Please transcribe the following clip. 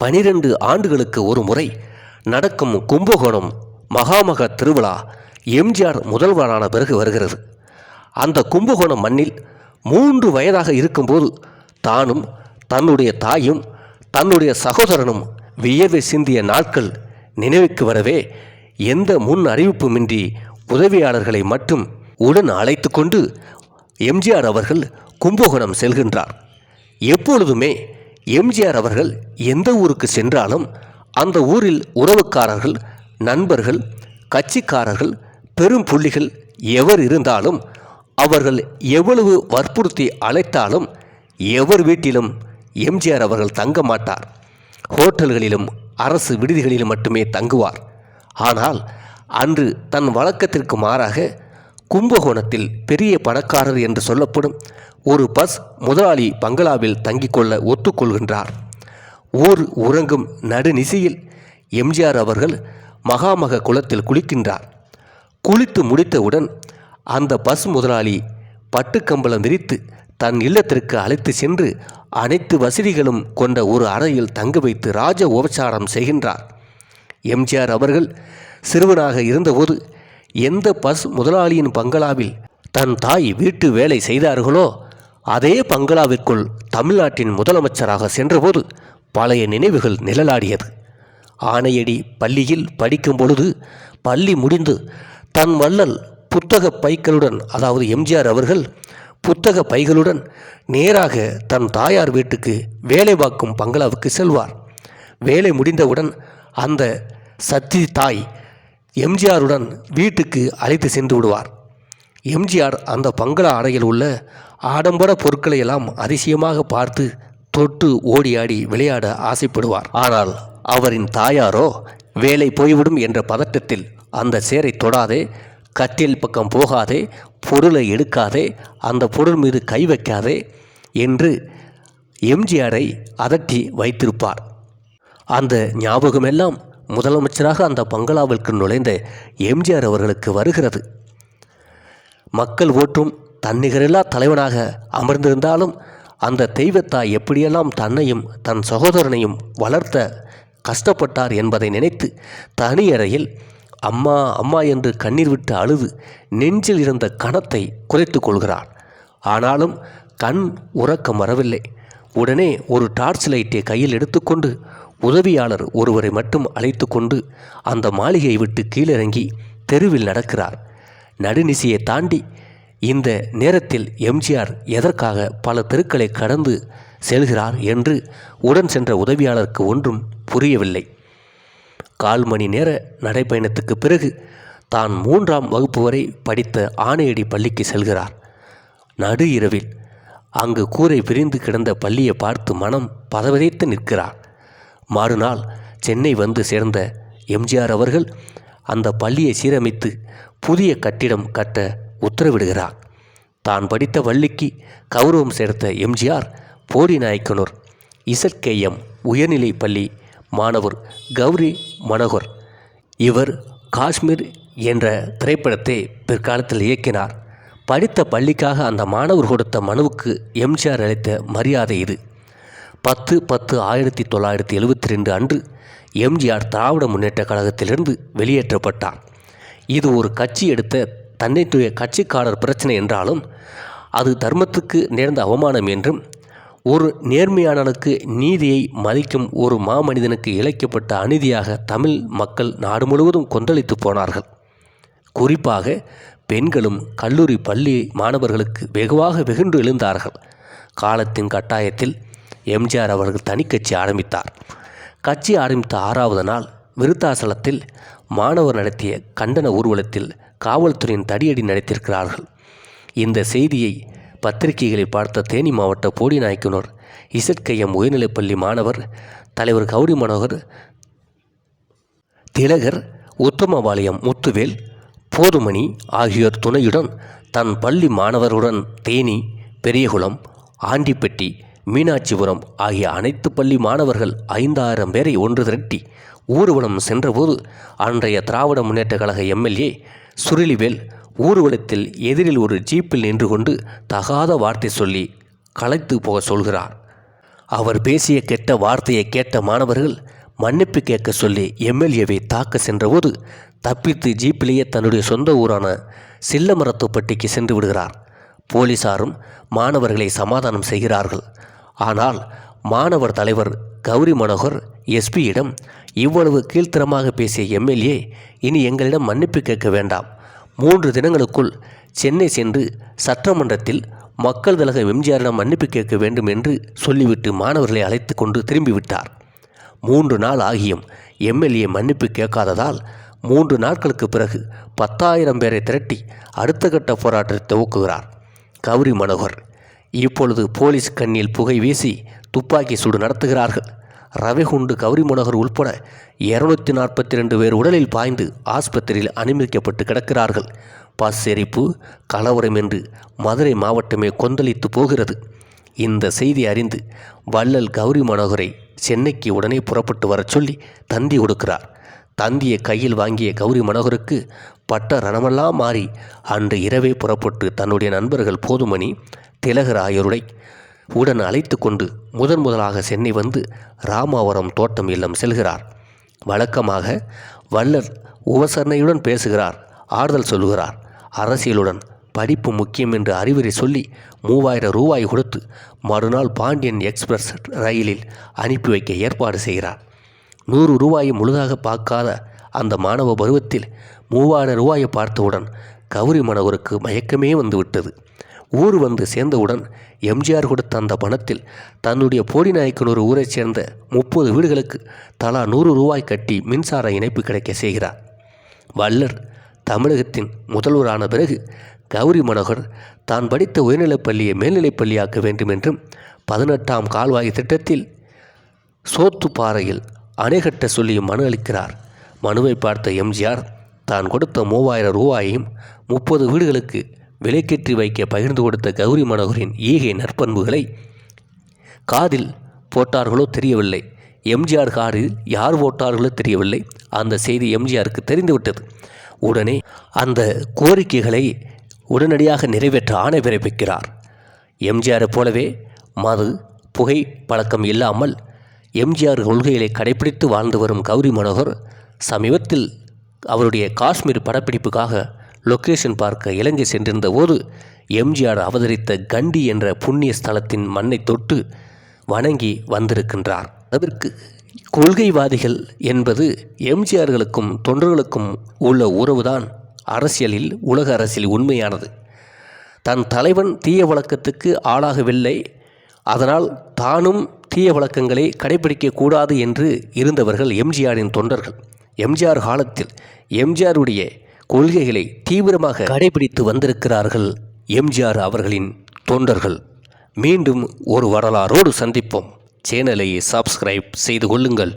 பனிரெண்டு ஆண்டுகளுக்கு ஒரு முறை நடக்கும் கும்பகோணம் மகாமக திருவிழா எம்ஜிஆர் முதல்வரான பிறகு வருகிறது. அந்த கும்பகோணம் மண்ணில் மூன்று வயதாக இருக்கும்போது தானும் தன்னுடைய தாயும் தன்னுடைய சகோதரனும் வியர்வை சிந்திய நாட்கள் நினைவுக்கு வரவே எந்த முன் அறிவிப்புமின்றி உதவியாளர்களை மட்டும் உடன் அழைத்து கொண்டு எம்ஜிஆர் அவர்கள் கும்பகோணம் செல்கின்றார். எப்பொழுதுமே எம்ஜிஆர் அவர்கள் எந்த ஊருக்கு சென்றாலும் அந்த ஊரில் உறவுக்காரர்கள் நண்பர்கள் கட்சிக்காரர்கள் பெரும் புள்ளிகள் எவர் இருந்தாலும் அவர்கள் எவ்வளவு வற்புறுத்தி அழைத்தாலும் எவர் வீட்டிலும் எம்ஜிஆர் அவர்கள் தங்க மாட்டார். ஹோட்டல்களிலும் அரசு விடுதிகளிலும் மட்டுமே தங்குவார். ஆனால் அன்று தன் வழக்கத்திற்கு மாறாக கும்பகோணத்தில் பெரிய பணக்காரர் என்று சொல்லப்படும் ஒரு பஸ் முதலாளி பங்களாவில் தங்கிக்கொள்ள ஒத்துக்கொள்கின்றார். ஊர் உறங்கும் நடுநிசையில் எம்ஜிஆர் அவர்கள் மகாமக குளத்தில் குளிக்கின்றார். குளித்து முடித்தவுடன் அந்த பஸ் முதலாளி பட்டுக்கம்பளம் விரித்து தன் இல்லத்திற்கு அழைத்து சென்று அனைத்து வசதிகளும் கொண்ட ஒரு அறையில் தங்க வைத்து ராஜ உபச்சாரம் செய்கின்றார். எம்ஜிஆர் அவர்கள் சிறுவனாக இருந்தபோது எந்த பஸ் முதலாளியின் பங்களாவில் தன் தாய் வீட்டு வேலை செய்தார்களோ அதே பங்களாவிற்குள் தமிழ்நாட்டின் முதலமைச்சராக சென்றபோது பழைய நினைவுகள் நிழலாடியது. ஆணையடி பள்ளியில் படிக்கும் பொழுது பள்ளி முடிந்து தன் வள்ளல் புத்தக பைகளுடன் அதாவது எம்ஜிஆர் அவர்கள் புத்தக பைகளுடன் நேராக தன் தாயார் வீட்டுக்கு வேலை பார்க்கும் பங்களாவுக்கு செல்வார். வேலை முடிந்தவுடன் அந்த சத்தி தாய் எம்ஜிஆருடன் வீட்டுக்கு அழைத்து சென்று விடுவார். எம்ஜிஆர் அந்த பங்களா அறையில் உள்ள ஆடம்பர பொருட்களை எல்லாம் அதிசயமாக பார்த்து தொட்டு ஓடியாடி விளையாட ஆசைப்படுவார். ஆனால் அவரின் தாயாரோ வேலை போய்விடும் என்ற பதட்டத்தில் அந்த சேரை தொடாதே கட்டில் பக்கம் போகாதே பொருளை எடுக்காதே அந்த பொருள் மீது கை வைக்காதே என்று எம்ஜிஆரை அதட்டி வைத்திருப்பார். அந்த ஞாபகமெல்லாம் முதலமைச்சராக அந்த பங்களாவிற்கு நுழைந்த எம்ஜிஆர் அவர்களுக்கு வருகிறது. மக்கள் ஓட்டும் தன்னிகரில்லா தலைவனாக அமர்ந்திருந்தாலும் அந்த தெய்வத்தாய் எப்படியெல்லாம் தன்னையும் தன் சகோதரனையும் வளர்த்த கஷ்டப்பட்டார் என்பதை நினைத்து தனியறையில் அம்மா அம்மா என்று கண்ணீர் விட்டு அழுது நெஞ்சில் இருந்த கணத்தை குறைத்து கொள்கிறார் ஆனாலும் கண் உறக்கம் வரவில்லை உடனே ஒரு டார்ச் லைட்டை கையில் எடுத்துக்கொண்டு உதவியாளர் ஒருவரை மட்டும் அழைத்து கொண்டு அந்த மாளிகையை விட்டு கீழிறங்கி தெருவில் நடக்கிறார். நடுநிசையை தாண்டி இந்த நேரத்தில் எம்ஜிஆர் எதற்காக பல தெருக்களை கடந்து செல்கிறார் என்று உடன் சென்ற உதவியாளருக்கு ஒன்றும் புரியவில்லை. கால் மணி நேர நடைப்பயணத்துக்கு பிறகு தான் மூன்றாம் வகுப்பு வரை படித்த ஆணையடி பள்ளிக்கு செல்கிறார். நடு இரவில் அங்கு கூரை விரிந்து கிடந்த பள்ளியை பார்த்து மனம் பதவதைத்து நிற்கிறார். மறுநாள் சென்னை வந்து சேர்ந்த எம்ஜிஆர் அவர்கள் அந்த பள்ளியை சீரமைத்து புதிய கட்டிடம் கட்ட உத்தரவிடுகிறார். தான் படித்த வள்ளிக்கு கௌரவம் சேர்த்த எம்ஜிஆர் போடி நாயக்கனூர் இசட்கேஎம் உயர்நிலை பள்ளி மாணவர் கௌரி மனோகர். இவர் காஷ்மீர் என்ற திரைப்படத்தை பிற்காலத்தில் இயக்கினார். படித்த பள்ளிக்காக அந்த மாணவர் கொடுத்த மனுவுக்கு எம்ஜிஆர் அளித்த மரியாதை இது. பத்து பத்து ஆயிரத்தி தொள்ளாயிரத்தி எழுபத்தி ரெண்டு அன்று எம்ஜிஆர் திராவிட முன்னேற்ற கழகத்திலிருந்து வெளியேற்றப்பட்டார். இது ஒரு கட்சி எடுத்த தன்னைத்துடைய கட்சிக்காரர் பிரச்சனை என்றாலும் அது தர்மத்துக்கு நேர்ந்த அவமானம் என்றும் ஒரு நேர்மையானனுக்கு நீதியை மதிக்கும் ஒரு மாமனிதனுக்கு இழைக்கப்பட்ட அநீதியாக தமிழ் மக்கள் நாடு முழுவதும் கொந்தளித்து போனார்கள். குறிப்பாக பெண்களும் கல்லூரி பள்ளி மாணவர்களுக்கு வெகுவாக வெகுண்டு எழுந்தார்கள். காலத்தின் கட்டாயத்தில் எம்ஜிஆர் அவர்கள் தனிக்கட்சி ஆரம்பித்தார். கட்சி ஆரம்பித்த ஆறாவது நாள் விருத்தாசலத்தில் மாணவர் நடத்திய கண்டன ஊர்வலத்தில் காவல்துறையின் தடியடி நடத்தியிருக்கிறார்கள் இந்த செய்தியை பத்திரிகைகளில் பார்த்த தேனி மாவட்ட போடி நாயக்கனூர் இசட்கையம் உயர்நிலைப்பள்ளி மாணவர் தலைவர் கௌரி மனோகர் திலகர் உத்தமபாளையம் முத்துவேல் போதுமணி ஆகியோர் துணையுடன் தன் பள்ளி மாணவருடன் தேனி பெரியகுளம் ஆண்டிப்பட்டி மீனாட்சிபுரம் ஆகிய அனைத்து பள்ளி மாணவர்கள் ஐந்தாயிரம் பேரை ஒன்று திரட்டி ஊர்வலம் சென்றபோது அன்றைய திராவிட முன்னேற்ற கழக எம்எல்ஏ சுருளிவேல் ஊர்வலத்தில் எதிரில் ஒரு ஜீப்பில் நின்று கொண்டு தகாத வார்த்தை சொல்லி களைத்து போக சொல்கிறார். அவர் பேசிய கெட்ட வார்த்தையை கேட்ட மாணவர்கள் மன்னிப்பு கேட்க சொல்லி எம்எல்ஏவை தாக்க சென்றபோது தப்பித்து ஜீப்பிலேயே தன்னுடைய சொந்த ஊரான சில்லமரத்துப்பட்டிக்கு சென்று விடுகிறார். போலீசாரும் மாணவர்களை சமாதானம் செய்கிறார்கள். ஆனால் மாணவர் தலைவர் கௌரி மனோகர் எஸ்பியிடம் இவ்வளவு கீழ்த்தரமாக பேசிய எம்எல்ஏ இனி எங்களிடம் மன்னிப்பு கேட்க வேண்டாம். மூன்று தினங்களுக்குள் சென்னை சென்று சட்டமன்றத்தில் மக்கள் தலக எம்ஜிஆரிடம் மன்னிப்பு கேட்க வேண்டும் என்று சொல்லிவிட்டு மாணவர்களை அழைத்து கொண்டு திரும்பிவிட்டார். மூன்று நாள் ஆகியும் எம்எல்ஏ மன்னிப்பு கேட்காததால் மூன்று நாட்களுக்கு பிறகு பத்தாயிரம் பேரை திரட்டி அடுத்த கட்ட போராட்டத்தை துவக்குகிறார். கௌரி மனோகர் இப்பொழுது போலீஸ் கண்ணில் புகை வீசி துப்பாக்கி சூடு நடத்துகிறார்கள். ரவிகுண்டு கௌரி மனோகர் உள்பட இருநூத்தி நாற்பத்தி ரெண்டு பேர் உடலில் பாய்ந்து ஆஸ்பத்திரியில் அனுமதிக்கப்பட்டு கிடக்கிறார்கள். பஸ் எரிப்பு கலவரம் என்று மதுரை மாவட்டமே கொந்தளித்து போகிறது. இந்த செய்தி அறிந்து வள்ளல் கௌரி மனோகரை சென்னைக்கு உடனே புறப்பட்டு வரச் சொல்லி தந்தி கொடுக்கிறார். தந்தியை கையில் வாங்கிய கௌரி மனோகருக்கு பட்ட ரணமெல்லாம் மாறி அன்று இரவே புறப்பட்டு தன்னுடைய நண்பர்கள் போதுமணி திலகர் ஆகியோருடை உடன் அழைத்து கொண்டு முதன் முதலாக சென்னை வந்து ராமாவரம் தோட்டம் இல்லம் செல்கிறார். வழக்கமாக வள்ளல் உபசரணையுடன் பேசுகிறார் ஆறுதல் சொல்லுகிறார். அரசியலுடன் படிப்பு முக்கியம் என்று அறிவுரை சொல்லி மூவாயிரம் ரூபாய் கொடுத்து மறுநாள் பாண்டியன் எக்ஸ்பிரஸ் ரயிலில் அனுப்பி வைக்க ஏற்பாடு செய்கிறார். நூறு ரூபாயை முழுதாக பார்க்காத அந்த மாணவ பருவத்தில் மூவாயிரம் ரூபாயை பார்த்தவுடன் கௌரி மனோகருக்கு மயக்கமே வந்துவிட்டது. ஊர் வந்து சேர்ந்தவுடன் எம்ஜிஆர் கொடுத்த அந்த பணத்தில் தன்னுடைய போடிநாயக்கனூர் ஊரைச் சேர்ந்த முப்பது வீடுகளுக்கு தலா நூறு ரூபாய் கட்டி மின்சார இணைப்பு கிடைக்க செய்கிறார். வள்ளர் தமிழகத்தின் முதல்வரான பிறகு கௌரி மனோகர் தான் படித்த உயர்நிலைப் பள்ளியை மேல்நிலைப் பள்ளியாக்க வேண்டும் என்றும் பதினெட்டாம் கால்வாய் திட்டத்தில் சோத்துப்பாறையில் அணைகட்ட சொல்லி சொல்லியும் மனு அளிக்கிறார். மனுவை பார்த்த எம்ஜிஆர் தான் கொடுத்த மூவாயிரம் ரூபாயையும் முப்பது வீடுகளுக்கு விலைக்கேற்றி வைக்க பகிர்ந்து கொடுத்த கௌரி மனோகரின் ஈகை நற்பண்புகளை காதில் போட்டார்களோ தெரியவில்லை. எம்ஜிஆர் காரில் யார் போட்டார்களோ தெரியவில்லை. அந்த செய்தி எம்ஜிஆருக்கு தெரிந்துவிட்டது. உடனே அந்த கோரிக்கைகளை உடனடியாக நிறைவேற்ற ஆணை பிறப்பிக்கிறார். எம்ஜிஆரை போலவே மது புகை பழக்கம் இல்லாமல் எம்ஜிஆர் கொள்கைகளை கடைபிடித்து வாழ்ந்து வரும் கௌரி மனோகர் சமீபத்தில் அவருடைய காஷ்மீர் படப்பிடிப்புக்காக லொக்கேஷன் பார்க்க இலங்கை சென்றிருந்த போது எம்ஜிஆர் அவதரித்த கண்டி என்ற புண்ணிய ஸ்தலத்தின் மண்ணை தொட்டு வணங்கி வந்திருக்கின்றார். அதற்கு கொள்கைவாதிகள் என்பது எம்ஜிஆர்களுக்கும் தொண்டர்களுக்கும் உள்ள உறவுதான். அரசியலில் உலக அரசியல் உண்மையானது. தன் தலைவன் தீய வழக்கத்துக்கு ஆளாகவில்லை. அதனால் தானும் தீய வழக்கங்களை கடைபிடிக்கக்கூடாது என்று இருந்தவர்கள் எம்ஜிஆரின் தொண்டர்கள். எம்ஜிஆர் காலத்தில் எம்ஜிஆருடைய கொள்கைகளை தீவிரமாக கடைபிடித்து வந்திருக்கிறார்கள் எம்ஜிஆர் அவர்களின் தொண்டர்கள். மீண்டும் ஒரு வரலாறோடு சந்திப்போம். சேனலை சப்ஸ்கிரைப் செய்து கொள்ளுங்கள்.